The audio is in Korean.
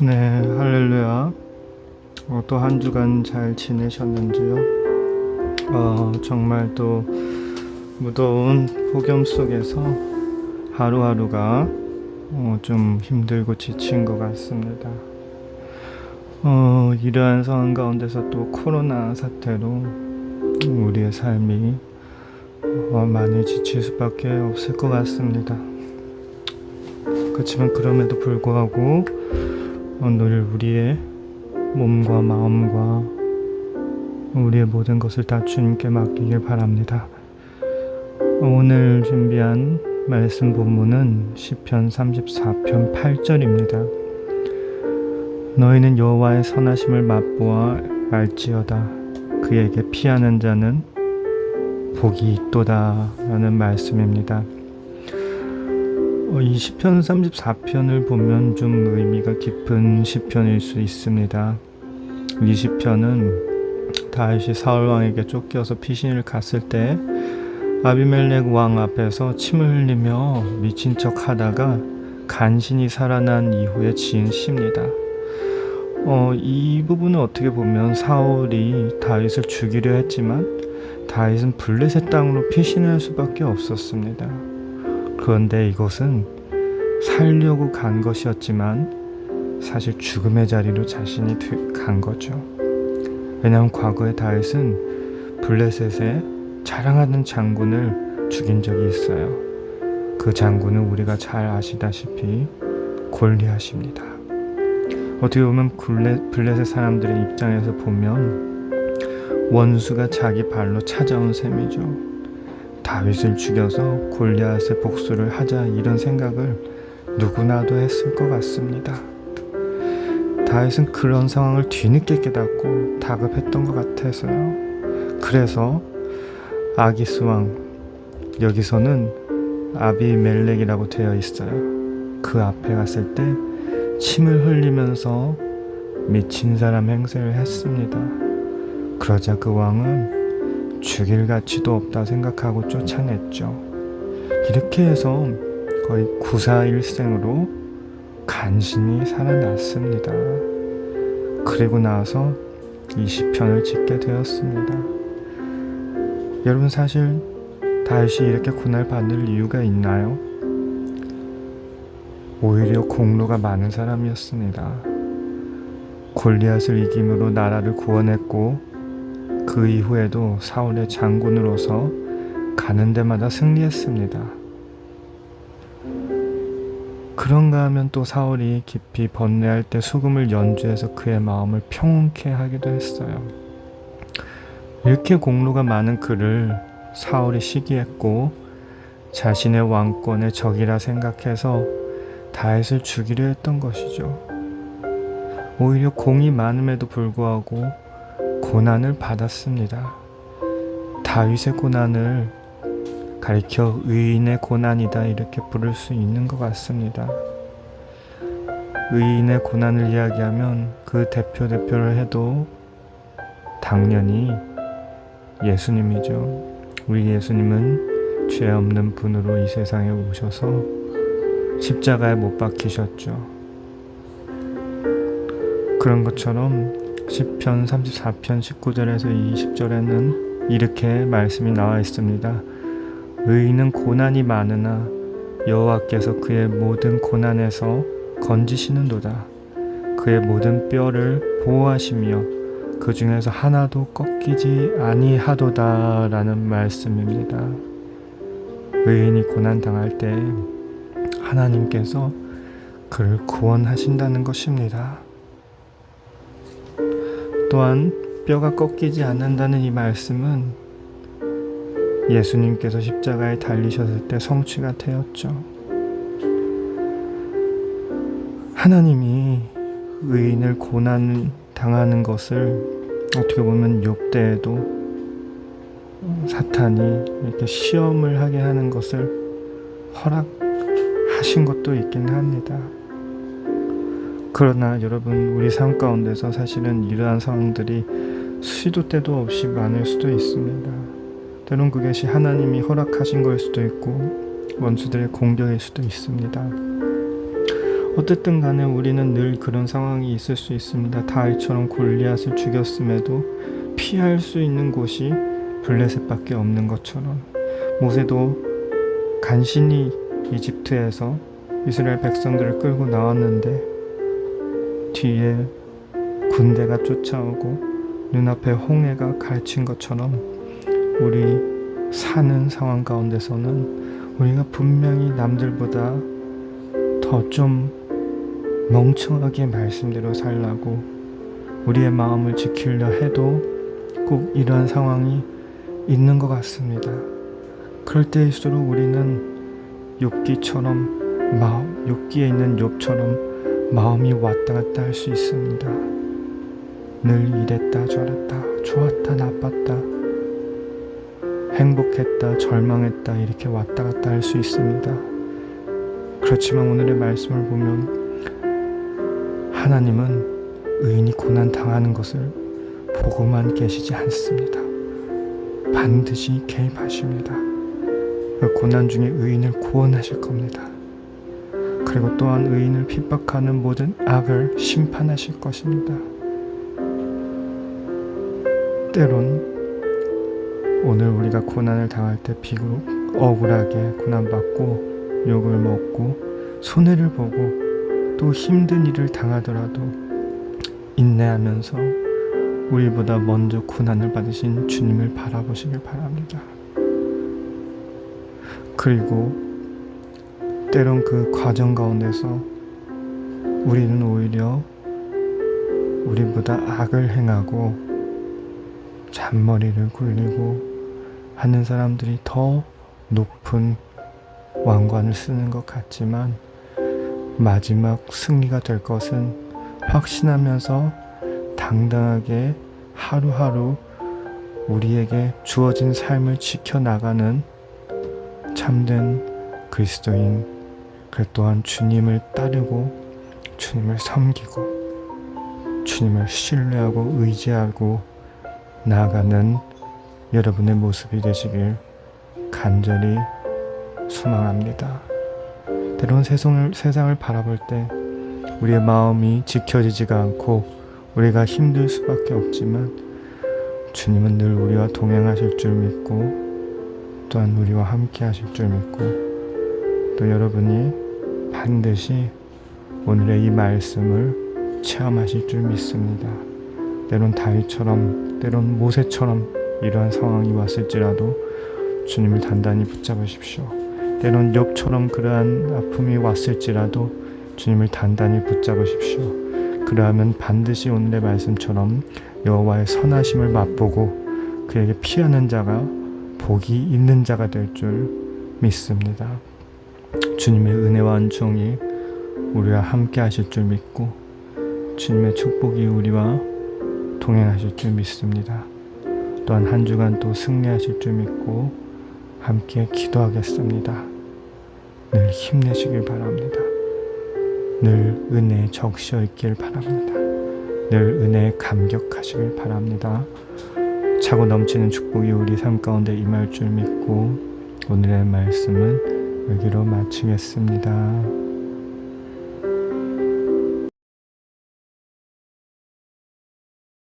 네, 할렐루야. 어, 또한 주간 잘 지내셨는지요? 어, 정말 또 무더운 폭염 속에서 하루하루가 어, 좀 힘들고 지친 것 같습니다. 어, 이러한 상황 가운데서 또 코로나 사태로 우리의 삶이 어, 많이 지칠 수밖에 없을 것 같습니다. 그렇지만 그럼에도 불구하고 오늘 우리의 몸과 마음과 우리의 모든 것을 다 주님께 맡기길 바랍니다. 오늘 준비한 말씀 본문은 시편 34편 8절입니다. 너희는 여호와의 선하심을 맛보아 알지어다. 그에게 피하는 자는 복이 있도다라는 말씀입니다. 어, 이 시편 34편을 보면 좀 의미가 깊은 시편일 수 있습니다. 이 시편은 다윗이 사울 왕에게 쫓겨서 피신을 갔을 때 아비멜렉 왕 앞에서 침을 흘리며 미친 척 하다가 간신히 살아난 이후에 지은 시입니다. 어, 이 부분은 어떻게 보면 사울이 다윗을 죽이려 했지만 다윗은 블레셋 땅으로 피신할 수밖에 없었습니다. 그런데 이것은 살려고 간 것이었지만 사실 죽음의 자리로 자신이 드- 간 거죠. 왜냐하면 과거에 다윗은 블레셋에 자랑하는 장군을 죽인 적이 있어요. 그 장군은 우리가 잘 아시다시피 골리앗입니다. 어떻게 보면 블레, 블레셋 사람들의 입장에서 보면 원수가 자기 발로 찾아온 셈이죠. 다윗을 죽여서 골리앗의 복수를 하자 이런 생각을 누구나도 했을 것 같습니다. 다윗은 그런 상황을 뒤늦게 깨닫고 다급했던 것 같아서요. 그래서 아기스 왕 여기서는 아비멜렉이라고 되어 있어요. 그 앞에 갔을 때 침을 흘리면서 미친 사람 행세를 했습니다. 그러자 그 왕은 죽일 가치도 없다 생각하고 쫓아냈죠. 이렇게 해서 거의 구사일생으로 간신히 살아났습니다. 그리고 나서 이 시편을 짓게 되었습니다. 여러분 사실 다윗이 이렇게 고날 받을 이유가 있나요? 오히려 공로가 많은 사람이었습니다. 골리앗을 이김으로 나라를 구원했고 그 이후에도 사울의 장군으로서 가는 데마다 승리했습니다. 그런가 하면 또 사울이 깊이 번뇌할 때 수금을 연주해서 그의 마음을 평온케 하기도 했어요. 이렇게 공로가 많은 그를 사울이 시기했고 자신의 왕권의 적이라 생각해서 다윗을 죽이려 했던 것이죠. 오히려 공이 많음에도 불구하고 고난을 받았습니다. 다윗의 고난을 가리켜 의인의 고난이다 이렇게 부를 수 있는 것 같습니다. 의인의 고난을 이야기하면 그 대표 대표를 해도 당연히 예수님이죠. 우리 예수님은 죄 없는 분으로 이 세상에 오셔서 십자가에 못 박히셨죠. 그런 것처럼 시편 34편 19절에서 20절에는 이렇게 말씀이 나와 있습니다. 의인은 고난이 많으나 여호와께서 그의 모든 고난에서 건지시는도다. 그의 모든 뼈를 보호하시며 그 중에서 하나도 꺾이지 아니하도다라는 말씀입니다. 의인이 고난 당할 때 하나님께서 그를 구원하신다는 것입니다. 또한 뼈가 꺾이지 않는다는 이 말씀은 예수님께서 십자가에 달리셨을 때 성취가 되었죠. 하나님이 의인을 고난 당하는 것을 어떻게 보면 욥대에도 사탄이 이렇게 시험을 하게 하는 것을 허락하신 것도 있긴 합니다. 그러나 여러분 우리 삶 가운데서 사실은 이러한 상황들이 수도 때도 없이 많을 수도 있습니다. 때론 그것이 하나님이 허락하신 걸 수도 있고 원수들의 공격일 수도 있습니다. 어쨌든 간에 우리는 늘 그런 상황이 있을 수 있습니다. 다윗처럼 골리앗을 죽였음에도 피할 수 있는 곳이 블레셋밖에 없는 것처럼 모세도 간신히 이집트에서 이스라엘 백성들을 끌고 나왔는데 뒤에 군대가 쫓아오고 눈앞에 홍해가 가르친 것처럼 우리 사는 상황 가운데서는 우리가 분명히 남들보다 더 좀 멍청하게 말씀대로 살라고 우리의 마음을 지키려 해도 꼭 이러한 상황이 있는 것 같습니다. 그럴 때일수록 우리는 욥기처럼 마음 욥기에 있는 욥처럼 마음이 왔다 갔다 할 수 있습니다. 늘 이랬다 저랬다 좋았다 나빴다 행복했다 절망했다 이렇게 왔다 갔다 할 수 있습니다. 그렇지만 오늘의 말씀을 보면 하나님은 의인이 고난 당하는 것을 보고만 계시지 않습니다. 반드시 개입하십니다. 그 고난 중에 의인을 구원하실 겁니다. 그리고 또한 의인을 핍박하는 모든 악을 심판하실 것입니다. 때론 오늘 우리가 고난을 당할 때 비록 억울하게 고난받고 욕을 먹고 손해를 보고 또 힘든 일을 당하더라도 인내하면서 우리보다 먼저 고난을 받으신 주님을 바라보시길 바랍니다. 그리고 때론 그 과정 가운데서 우리는 오히려 우리보다 악을 행하고 잔머리를 굴리고 하는 사람들이 더 높은 왕관을 쓰는 것 같지만 마지막 승리가 될 것은 확신하면서 당당하게 하루하루 우리에게 주어진 삶을 지켜나가는 참된 그리스도인 그 또한 주님을 따르고 주님을 섬기고 주님을 신뢰하고 의지하고 나아가는 여러분의 모습이 되시길 간절히 소망합니다. 때론 세상을, 세상을 바라볼 때 우리의 마음이 지켜지지가 않고 우리가 힘들 수밖에 없지만 주님은 늘 우리와 동행하실 줄 믿고 또한 우리와 함께 하실 줄 믿고 또 여러분이 반드시 오늘의 이 말씀을 체험하실 줄 믿습니다. 때론 다윗처럼 때론 모세처럼 이러한 상황이 왔을지라도 주님을 단단히 붙잡으십시오. 때론 욥처럼 그러한 아픔이 왔을지라도 주님을 단단히 붙잡으십시오. 그러하면 반드시 오늘의 말씀처럼 여호와의 선하심을 맛보고 그에게 피하는 자가 복이 있는 자가 될 줄 믿습니다. 주님의 은혜와 은총이 우리와 함께 하실 줄 믿고 주님의 축복이 우리와 동행하실 줄 믿습니다. 또한 한 주간 또 승리하실 줄 믿고 함께 기도하겠습니다. 늘 힘내시길 바랍니다. 늘 은혜에 적셔 있길 바랍니다. 늘 은혜에 감격하시길 바랍니다. 차고 넘치는 축복이 우리 삶 가운데 임할 줄 믿고 오늘의 말씀은 여기로 마치겠습니다.